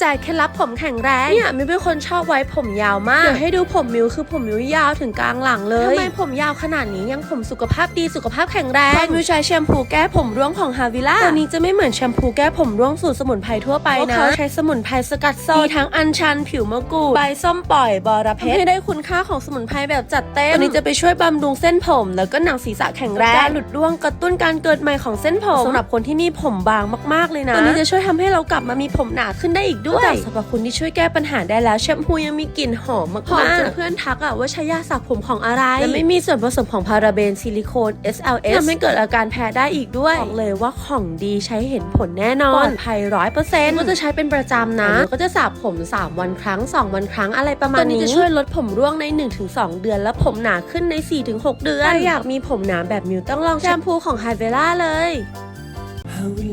ใจเคล็ดลับผมแข็งแรงเนี่ยมิวเป็นคนชอบไว้ผมยาวมากเดี๋ยวให้ดูผมมิวคือผมมิวยาวถึงกลางหลังเลยทำไมผมยาวขนาดนี้ยังผมสุขภาพดีสุขภาพแข็งแรงเพราะมิวใช้แชมพูแก้ผมร่วงของฮาวิล่าตัวนี้จะไม่เหมือนแชมพูแก้ผมร่วงสูตรสมุนไพรทั่วไปนะเขาใช้สมุนไพรสกัดสดมีทั้งอัญชันผิวมะกรูดใบส้มปล่อยบอระเพ็ดให้ได้คุณค่าของสมุนไพรแบบจัดเต็มตัวนี้จะไปช่วยบำรุงเส้นผม แล้วก็หนังศีรษะแข็งแรงการหลุดร่วงกระตุ้นการเกิดใหม่ของเส้นผมสำหรับคนที่มีผมบางมากๆเลยนะตัวนี้จะช่วยทำให้เรากลับมามีผมหนาขึ้นได้อีกด้วยสรรพคุณที่ช่วยแก้ปัญหาได้แล้วแชมพูยังมีกลิ่นหอมมากๆหอมจนเพื่อนทักอะว่าใช้ยาสระผมของอะไรและไม่มีส่วนผสมของพาราเบนซิลิโคน SLS ทำให้เกิดอาการแพ้ได้อีกด้วยบอกเลยว่าของดีใช้เห็นผลแน่นอนปลอดภัยร้อยเปอร์เซ็นต์ก็จะใช้เป็นประจำนะก็จะสระผม 3 วันครั้ง 2 วันครั้งอะไรประมาณนี้ตัวนี้จะช่วยลดผมร่วงใน 1-2 เดือน และผมหนาขึ้นใน 4-6 เดือนถ้าอยากมีผมหนาแบบมิวต้องลองแชมพูของไฮเวล่าเลยฮาวิ